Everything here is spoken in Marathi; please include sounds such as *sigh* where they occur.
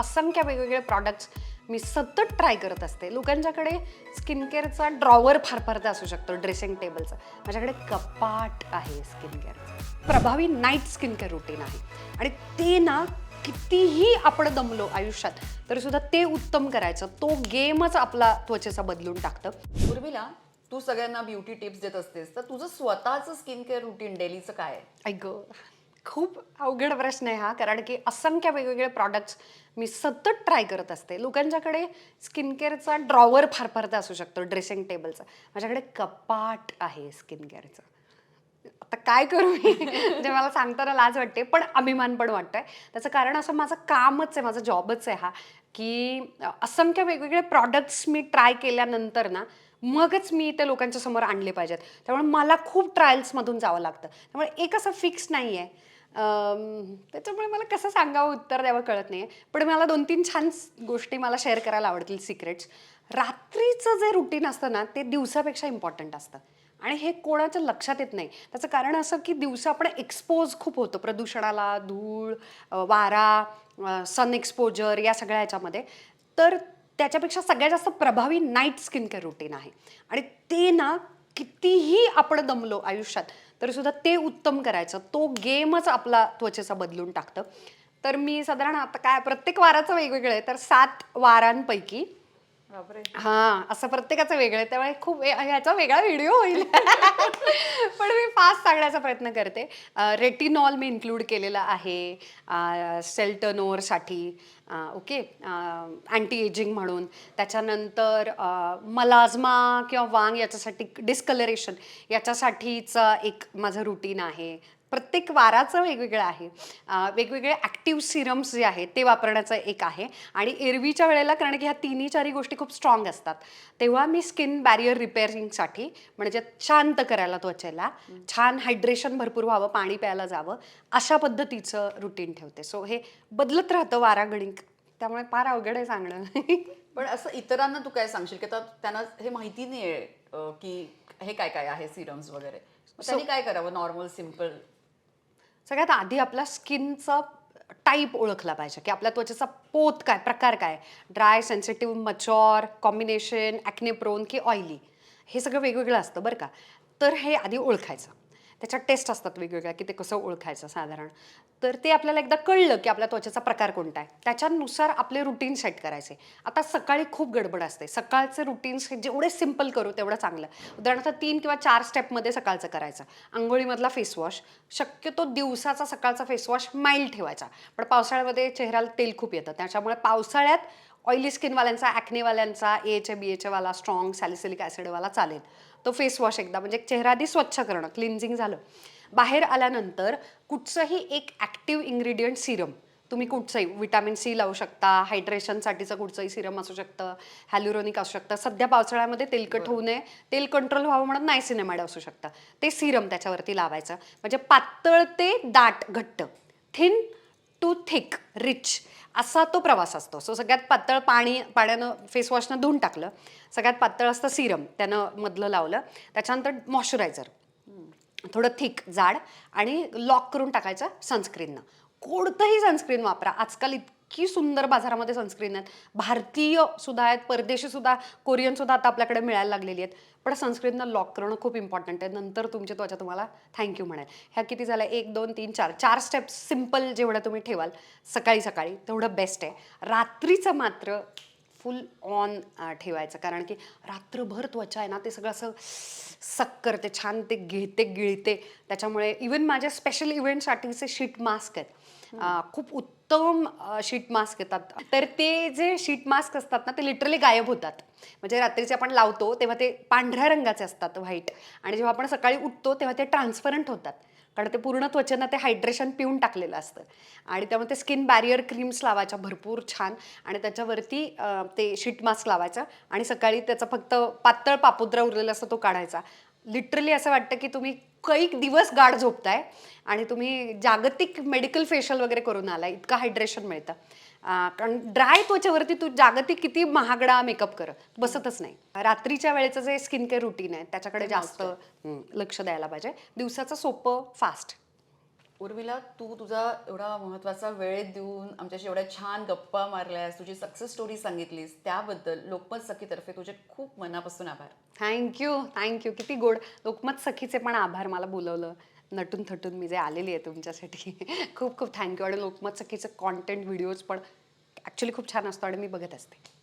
असंख्य वेगवेगळे प्रॉडक्ट्स मी सतत ट्राय करत असते. लोकांच्याकडे स्किन केअरचा ड्रॉवर फार फार असू शकतो ड्रेसिंग टेबलचा माझ्याकडे कपाट आहे स्किन केअरचं प्रभावी नाईट स्किन केअर रुटीन आहे. आणि ते ना कितीही आपण दमलो आयुष्यात तरी सुद्धा ते उत्तम करायचं. तो गेमच आपला त्वचेचा बदलून टाकतं. उर्मिला तू सगळ्यांना ब्युटी टिप्स देत असतेस तर तुझं स्वतःचं स्किन केअर रुटीन डेलीचं काय आहे? ऐक खूप अवघड प्रश्न आहे हा कारण की असंख्य वेगवेगळे प्रॉडक्ट्स मी सतत ट्राय करत असते. लोकांच्याकडे स्किन केअरचा ड्रॉवर फार फार असू शकतो ड्रेसिंग टेबलचा माझ्याकडे कपाट आहे स्किन केअरचं आता काय करू मी? *laughs* जे मला सांगताना लाज वाटते पण अभिमान पण वाटतंय. त्याचं कारण असं माझं कामच आहे माझा जॉबच आहे हा की असंख्य वेगवेगळे प्रॉडक्ट्स मी ट्राय केल्यानंतर ना मगच मी ते लोकांच्या समोर आणले पाहिजेत. त्यामुळे मला खूप ट्रायल्समधून जावं लागतं. त्यामुळे एक असं फिक्स नाही आहे त्याच्यामुळे मला कसं सांगावं उत्तर द्यावं कळत नाही पण मला दोन तीन छान गोष्टी मला शेअर करायला आवडतील सिक्रेट्स रात्रीचं जे रुटीन असतं ना ते दिवसापेक्षा इम्पॉर्टंट असतं. आणि हे कोणाच्या लक्षात येत नाही. त्याचं कारण असं की दिवसा आपण एक्सपोज खूप होतो. प्रदूषणाला धूळ वारा सन एक्सपोजर या सगळ्या ह्याच्यामध्ये. तर त्याच्यापेक्षा सगळ्यात जास्त प्रभावी नाईट स्किन केअर रुटीन आहे. आणि ते ना कितीही आपण दमलो आयुष्यात तरी सुद्धा ते उत्तम करायचं. तो गेमच आपला त्वचेचा बदलून टाकतं. तर मी साधारण आता काय प्रत्येक वाराचं वेगवेगळं आहे. तर सात वारांपैकी हा असं प्रत्येकाचं वेगळं आहे. त्यामुळे खूप ह्याचा वेगळा व्हिडिओ होईल. *laughs* पण मी फास्ट सांगण्याचा प्रयत्न करते. रेटिनॉल मी इन्क्लूड केलेला आहे. सेल्टनोरसाठी. ओके. अँटी एजिंग म्हणून. त्याच्यानंतर मलाजमा किंवा वांग याच्यासाठी डिस्कलरेशन याच्यासाठीचं एक माझं रुटीन आहे. प्रत्येक वाराचं वेगवेगळं आहे. वेगवेगळे ॲक्टिव्ह सिरम्स जे आहेत ते वापरण्याचं एक आहे. आणि एरवीच्या वेळेला कारण की ह्या तिन्ही चारी गोष्टी खूप स्ट्रॉंग असतात. तेव्हा मी स्किन बॅरियर रिपेअरिंगसाठी म्हणजे शांत करायला त्वचेला छान हायड्रेशन भरपूर व्हावं पाणी प्यायला जावं अशा पद्धतीचं रुटीन ठेवते. सो हे बदलत राहतं वारागणिक त्यामुळे फार अवघड आहे सांगणं. *laughs* पण असं इतरांना तू काय सांगशील? की आता त्यांना हे माहिती नाही आहे की हे काय काय आहे सिरम्स वगैरे. मग त्यांनी काय करावं? नॉर्मल सिंपल सगळ्यात आधी आपला स्किनचा टाईप ओळखला पाहिजे की आपल्या त्वचेचा पोत काय प्रकार काय? Dry sensitive mature combination acne prone की ऑइली हे सगळं वेगवेगळं असतं बरं का? तर हे आधी ओळखायचं. त्याच्यात टेस्ट असतात वेगवेगळ्या की ते कसं ओळखायचं साधारण. तर ते आपल्याला एकदा कळलं की आपल्या त्वचेचा प्रकार कोणता आहे. त्याच्यानुसार आपले रुटीन सेट करायचे. आता सकाळी खूप गडबड असते. सकाळचे रुटीन्स जेवढे सिंपल करू तेवढं चांगलं. उदाहरणार्थ तीन किंवा चार स्टेपमध्ये सकाळचं करायचं. आंघोळीमधला फेसवॉश शक्यतो दिवसाचा सकाळचा फेसवॉश माइल्ड ठेवायचा. पण पावसाळ्यामध्ये चेहऱ्याला तेल खूप येतं. त्याच्यामुळे पावसाळ्यात ऑइली स्किनवाल्यांचा ॲक्नेवाल्यांचा ए बी एचवाला स्ट्रॉंग सॅलिसिलिक ॲसिडवाला चालेल. तो फेस वॉश एकदा म्हणजे चेहरा आधी स्वच्छ करणं क्लिन्झिंग झालं. बाहेर आल्यानंतर कुठचंही एक ॲक्टिव्ह इन्ग्रेडियंट सिरम तुम्ही कुठचंही विटॅमिन सी लावू शकता हायड्रेशनसाठीचं कुठचंही सिरम असू शकतं हॅल्युरोनिक असू शकतं. सध्या पावसाळ्यामध्ये तेलकट होऊ नये तेल कंट्रोल व्हावं म्हणून नाही सिनेमॅड असू शकतं. ते सिरम त्याच्यावरती लावायचं. म्हणजे पातळ ते दाट घट्ट थिन टू थिक रिच असा तो प्रवास असतो. सो सगळ्यात पातळ पाणी पाण्यानं फेसवॉशनं धुवून टाकलं. सगळ्यात पातळ असतं सिरम त्यानं मधलं लावलं. त्याच्यानंतर मॉइश्चरायझर थोडं थिक जाड आणि लॉक करून टाकायचं सनस्क्रीननं कोणतंही सनस्क्रीन वापरा. आजकाल इतकी सुंदर बाजारामध्ये सनस्क्रीन आहेत. भारतीय सुद्धा आहेत परदेशी सुद्धा कोरियन सुद्धा आता आपल्याकडे मिळायला लागलेली आहेत. पण सनस्क्रीनला लॉक करणं खूप इम्पॉर्टंट आहे. नंतर तुमची त्वचा तुम्हाला थँक्यू म्हणेल. ह्या किती झाल्या? एक दोन तीन चार. चार स्टेप्स सिंपल जेवढं तुम्ही ठेवाल सकाळी सकाळी तेवढं बेस्ट आहे. रात्रीचं मात्र फुल ऑन ठेवायचं. कारण की रात्रभर त्वचा आहे ना ते सगळं असं सक करते छान ते गिळते गिळते. त्याच्यामुळे इवन माझ्या स्पेशल इव्हेंटसाठीचे शीट मास्क आहेत. खूप उत्तम शीट मास्क येतात. तर ते जे शीट मास्क असतात ना ते लिटरली गायब होतात. म्हणजे रात्रीचे आपण लावतो तेव्हा ते पांढऱ्या रंगाचे असतात व्हाईट आणि जेव्हा आपण सकाळी उठतो तेव्हा ते ट्रान्सपरंट होतात. कारण ते पूर्ण त्वचेनं ते हायड्रेशन पिऊन टाकलेलं असतं. आणि त्यामुळे ते स्किन बॅरियर क्रीम्स लावायच्या भरपूर छान. आणि त्याच्यावरती ते शीट मास्क लावायचा. आणि सकाळी त्याचा फक्त पातळ पापुद्रा उरलेला असतो तो काढायचा. लिटरली असं वाटतं की तुम्ही कैक दिवस गाढ झोपताय आणि तुम्ही जागतिक मेडिकल फेशियल वगैरे करून आलाय इतकं हायड्रेशन मिळतं. कारण ड्राय त्वचेवरती तू जागतिक किती महागडा मेकअप कर बसतच नाही. रात्रीच्या वेळेचं जे स्किन केअर रुटीन आहे त्याच्याकडे जास्त लक्ष द्यायला पाहिजे. दिवसाचं सोपं फास्ट. उर्मिला तू तुझा एवढा महत्त्वाचा वेळ देऊन आमच्याशी एवढ्या छान गप्पा मारल्यास तुझी सक्सेस स्टोरी सांगितलीस त्याबद्दल लोकमत सखीतर्फे तुझे खूप मनापासून आभार. थँक्यू थँक्यू किती गोड. लोकमत सखीचे पण आभार मला बोलवलं. नटून थटून मी जे आलेली आहे तुमच्यासाठी. *laughs* खूप खूप थँक्यू आणि लोकमत सखीचं कॉन्टेंट व्हिडिओज पण ॲक्च्युली खूप छान असतो आणि मी बघत असते.